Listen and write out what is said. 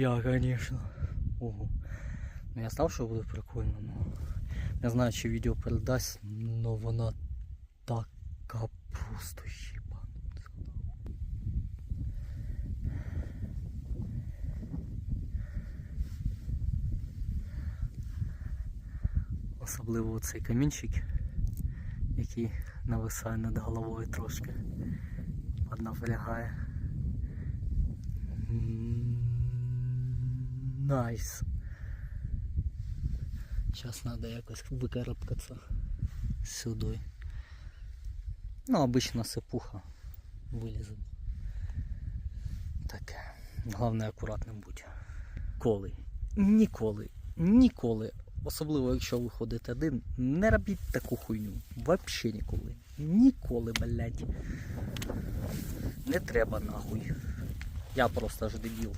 Ніхуя, конечно. Ого. Ну я знав, що буде прикольно, ну. Не знаю, чи відео передасть, но вона така просто їбанута. Особливо цей камінчик, який нависає над головою трошки. Поднапрягає. М, Найс. Зараз треба якось викарабкатися сюди. Ну, обычно сипуха вилізе. Таке. Головне акуратним бути. Коли. Ніколи. Ніколи. Особливо, якщо ви ходите один, не робіть таку хуйню. Вообще ніколи. Ніколи, блядь. Не треба нахуй. Я просто ж дебіл.